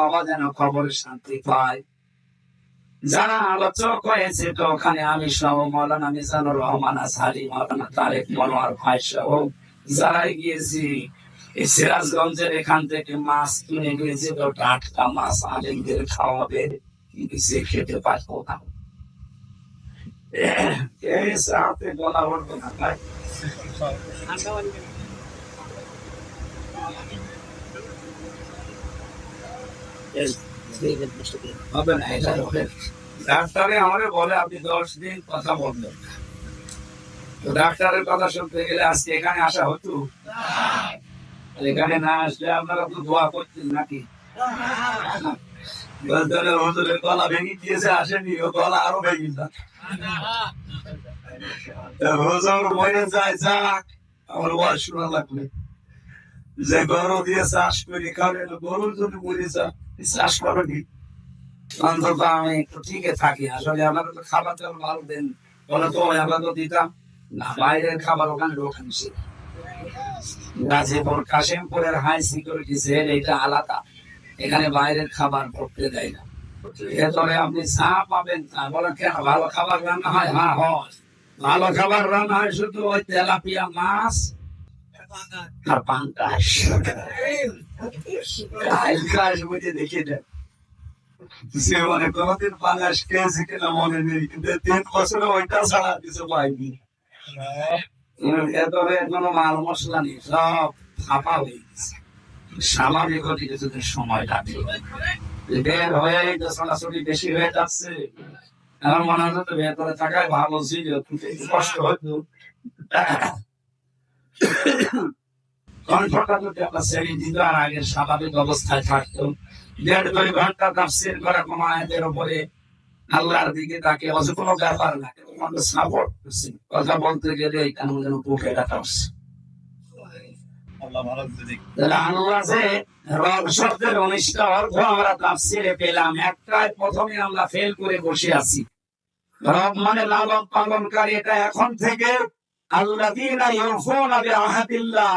বাবা যেন শান্তি পায়। যারা আলোচক হয়েছে তো ওখানে আমি সহ মৌলানা মিজানুর রহমান আসারি মৌলানা তারেক মনোয়ার ভাই সহ যারাই গিয়েছি সিরাজগঞ্জের এখান থেকে মাছ কিনে টাটকা মাছ আলিমদের খাওয়াবে। কিন্তু সে খেতে পারব না এই সাথে গলা উঠবে না ভাই হবে না এটা হবে না। ডাক্তারে আমাদের বলে, আপনি দিন কথা বলবেন তো ডাক্তারের কথা শুনতে গেলে আজকে এখানে আসা হতো? এখানে না আসলে আপনারা তো দোয়া করতেন নাকি? আসেনি, ও গলা আরও ভেঙে চাষ করি আমি ঠিকই থাকি, আসলে আমার তো খাবার ভালো দেন, বলে তো আমরা তো দিতাম। না, বাইরের খাবার ওখানে ছিল গাজীপুর, কাশিমপুরের হাই সিকিউরিটি এটা আলাদা। এখানে বাইরের খাবার করতে দেয় না। ভেতরে আপনি চা পাবেন, তা বলেন কেন? ভালো খাবার রান্না হয়? হ্যাঁ হয়। ভালো খাবার রান্না হয় শুধু ওই তেলাপিয়া মাছ আর পাঙ্কাশ পাঙ্কাশ বুঝে কিনা মনে নেই, কিন্তু তিন বছরে ওইটা ছাড়া কিছু পাইনি। ভেতরে কোনো মাল মশলা নেই, সব ফাঁপা হয়ে গেছে। স্বাভাবিক হতে কিছুদিন সময় লাগে বের হয়ে এই বেশি হয়ে যাচ্ছে, আমার মনে থাকাই ভালো ছিল কষ্ট হতো দিত আর আগের স্বাভাবিক অবস্থায় থাকতো, দেড় দুই ঘণ্টা তাফসির করা কোনো আয়াতের উপরে আল্লাহর দিকে তাকে কোনো ব্যাপার না সাপোর্ট কথা বলতে গেলে কেমন যেন বুকে ডাকা শব্দের অনিষ্ট অর্থ আমরা তাফসিরে পেলাম। একটাই প্রথমে আমরা ফেল করে বসে আছি। রব মানে লালন পালনকারী এটা এখন থেকে আল্লাযীনা ইউফুনা বিআহাদিল্লাহ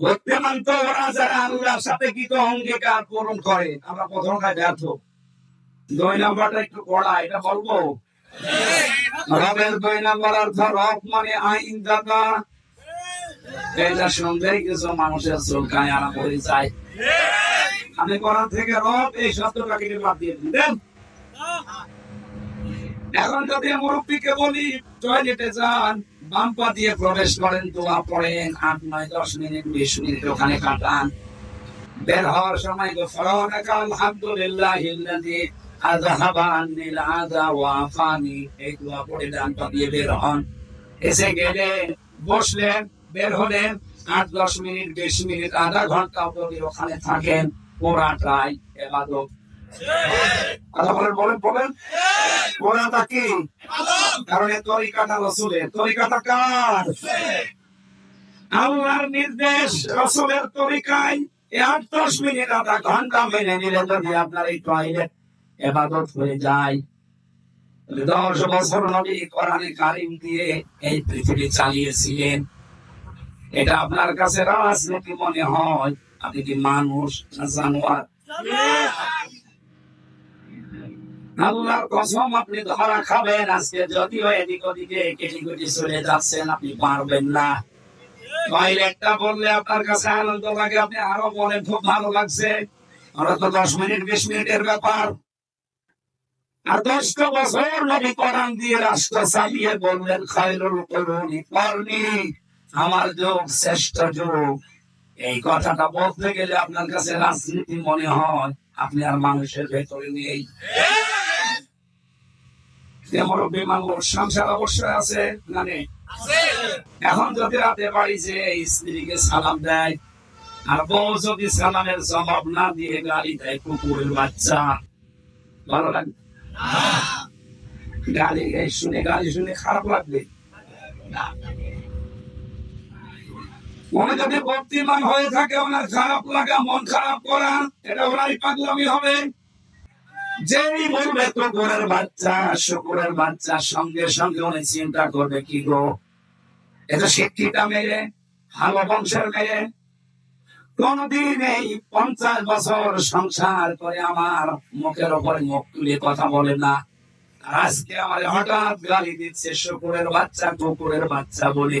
বর্তমান তো ওরা যারা আল্লাহর সাথে কৃত অঙ্গীকার পূরণ করে আমরা প্রথমটায় ব্যর্থ। দুই নম্বরটা একটু কড়া এটা বলব? রবের দুই নম্বর অর্থ রব মানে আইন দাতা কিছু মানুষের করে যায়। আমি কোরআন থেকে রব এই শব্দটাকে বাদ দিয়ে দিন। এখন যদি মুরব্বীকে বলি, টয়লেটে যান, বাম পা দিয়ে প্রবেশ করেন পড়েন, আট, নয়, দশ মিনিট, বিশ মিনিট ওখানে কাটান। বের হওয়ার সময় গফরানাকা আলহামদুলিল্লাহ ইল্লাযী আযহাবা আন্নিল আযা আফানি। এই দোয়া পড়ে ডান পা দিয়ে বের হন। এসে গেলে বসলেন। বের হলেন, আট দশ মিনিট, বিশ মিনিট, আধা ঘণ্টা অবধি ওখানে থাকেন। পুরাটাই এবাদত কথা বলেন বলেন বলেন। কি? কারণ এ তরিকাটা রসুলের। তরিকাটা কার? আল্লাহর নির্দেশ রসুলের তরিকায় আট দশ মিনিট, আধা ঘণ্টা মেনে নিলে যদি আপনার এই টয়লেট এবাদত হয়ে যায়। দশ বছর নবী কোরআনে কারিম দিয়ে এই পৃথিবী চালিয়েছিলেন। এটা আপনার কাছে রাজনীতি মনে হয়? আপনি কি মানুষ না জানোয়ার? আল্লাহর কসম, আপনি ধরা খাবেন আজকে। যদিও এদিক ওদিকে কেটি কেটি চলে যাচ্ছেন, আপনি পারবেন না। টয়লেটটা বললে আপনার কাছে আনন্দ লাগে, আপনি আরও বলেন, খুব ভালো লাগছে। তো দশ মিনিট, বিশ মিনিটের ব্যাপার। আর দশটা বছর নবী দিয়ে রাষ্ট্র চালিয়ে বললেন, খায়রুল করুনি করনি আমার যোগ শ্রেষ্ঠ যোগ এই কথাটা বলতে গেলে আপনার কাছে রাজনীতি মনে হয় আপনি আর মানুষের ভেতরে নেই। সংসার অবশ্যই আছে না নেই? এখন যদি রাতে বাড়ি যে স্ত্রীকে সালাম দেয় আর বউ যদি সালামের জবাব না দিয়ে গাড়ি দেয় কুকুরের বাচ্চা ভালো লাগবে? গালি এই শুনে গালি শুনে খারাপ লাগবে? না। মনে যদি ভক্তিমান হয়ে থাকে, ওনার খারাপ লাগা, মন খারাপ করা, এটা পাগলামি হবে। যেই বলবে বাচ্চা, শুকুরের বাচ্চা, সঙ্গে সঙ্গে উনি চিন্তা করবে, কি গো? এটা শিক্ষিতা মেয়ে, ভালো বংশের মেয়ে। কোনদিন এই পঞ্চাশ বছর সংসার করে আমার মুখের ওপরে মুখ তুলে কথা বলে না। আজকে আমার হঠাৎ গালি দিচ্ছে, শুকুরের বাচ্চা, কুকুরের বাচ্চা বলে।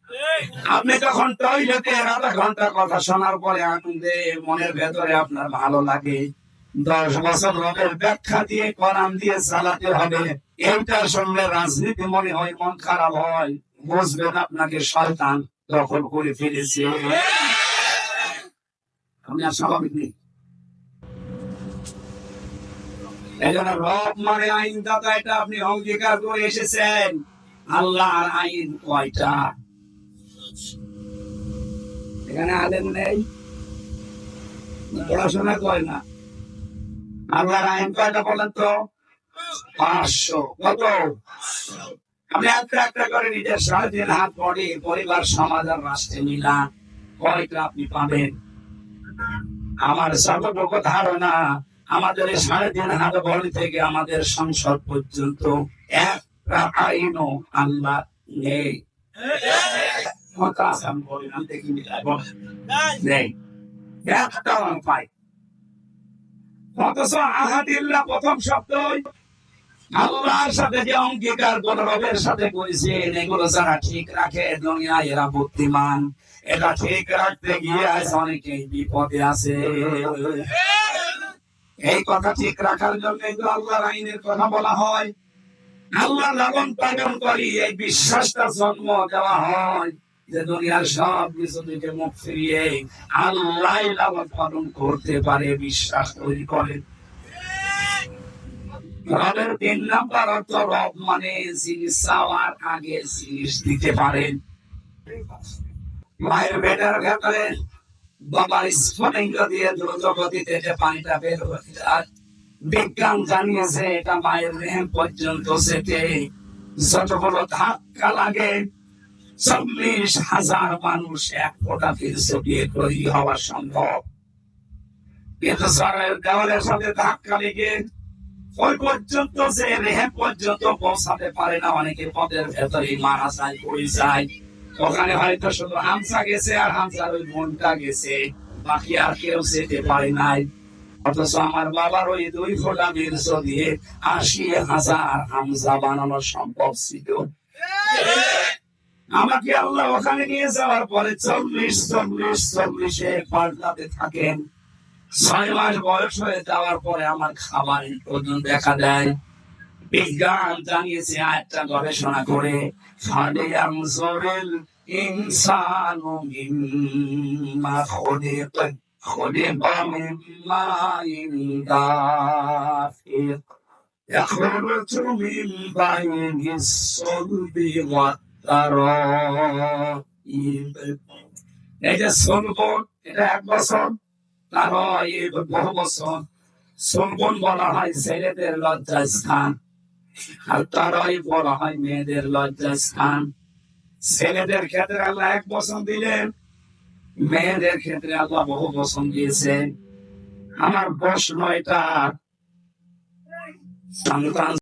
আপনি যখন টয়লেটে আধা ঘণ্টা কথা শোনার পরে আনন্দে মনের ভেতরে আপনার ভালো লাগে, দশ বছর রবের ব্যাখ্যা দিয়ে কোরআন দিয়ে চালাতে হবে, এইটার সঙ্গে রাজনীতি মনে হয় মন খারাপ হয়, বুঝবেন আপনাকে শয়তান দখল করে ফেলেছে। আমি আর স্বাভাবিক নেই। এই জন্য রব মানে আইন দাতা এটা আপনি অঙ্গীকার করে এসেছেন। আল্লাহর আইন কয়টা? এখানে নেই, পড়াশোনা করে না। আল্লাহর আইন কয়টা বলেন তো? পাঁচশো। কত? আপনি একটা একটা করে নিজের হাত পরিবার, সমাজ আর রাষ্ট্রে মিলান। কয়টা আপনি পাবেন। আমার যতটুকু ধারণা, আমাদের এই সাড়ে তিন হাত বড়ি থেকে আমাদের সংসদ পর্যন্ত একটা আইনও আল্লাহ নেই। আল্লাহর সাথে যে অঙ্গীকার সাথে এগুলো যারা ঠিক রাখে দুনিয়ায় এরা বুদ্ধিমান এটা ঠিক রাখতে গিয়ে বিপদে আছে এই কথা ঠিক রাখার জন্য তো আল্লাহর আইনের কথা বলা হয় আল্লাহ লালন পালন করি এই বিশ্বাসটা জন্ম দেওয়া হয় যে দুনিয়ার সব কিছু থেকে মুখ ফিরিয়ে আল্লাহ পালন করতে পারে, বিশ্বাস তৈরি করেন রবের তিন নাম্বার অর্থ রব মানে জিনিস চাওয়ার আগে জিনিস দিতে পারেন। মায়ের বেটার ভেতরে বাবার দিয়ে দ্রুত গতিতে যে পানিটা বের হয়ে যায় বিজ্ঞান জানিয়েছে এটা মায়ের রেহেম পর্যন্ত যেতে বড় ধাক্কা লাগে চল্লিশ হাজার মানুষ এক ফোটা ফিরছে বিয়ে তৈরি হওয়া সম্ভব। কিন্তু দেওয়ালের সাথে ধাক্কা লেগে ওই পর্যন্ত যে পর্যন্ত পৌঁছাতে পারে না, অনেকে পদের মারা যায়, পড়ে যায়। ওখানে হয়তো শুধু হামসা গেছে আর হামসার ওই বোনটা গেছে, বাকি আর কেউ যেতে পারে নাই। অথচ আমার বাবার ওই দুই ফোটা বীর্য দিয়ে আশি হাজার হামসা বানানো সম্ভব ছিল। আমাকে আল্লাহ ওখানে নিয়ে যাওয়ার পরে চল্লিশ চল্লিশ চল্লিশে পাল্টাতে থাকেন ছয় মাস বয়স হয়ে যাওয়ার পরে আমার খাবার ওজন দেখা দেয় বিজ্ঞান জানিয়েছে একটা গবেষণা করে ফাডে আমসরেল ইনসানু মিম্মা খুলিক خلق من ماء دافق يخرج من بين الصلب والترائب এই যে সলবন এটা এক বছর, তার বহু বছর। সলবন বলা হয় ছেলেদের লজ্জা স্থান, আর তারাই বলা হয় মেয়েদের লজ্জা স্থান। ছেলেদের ক্ষেত্রে আল্লাহ এক বছর দিলেন, মেয়েদের ক্ষেত্রে আল্লাহ বহু বছর দিয়েছেন। আমার প্রশ্ন এটা, সন্তান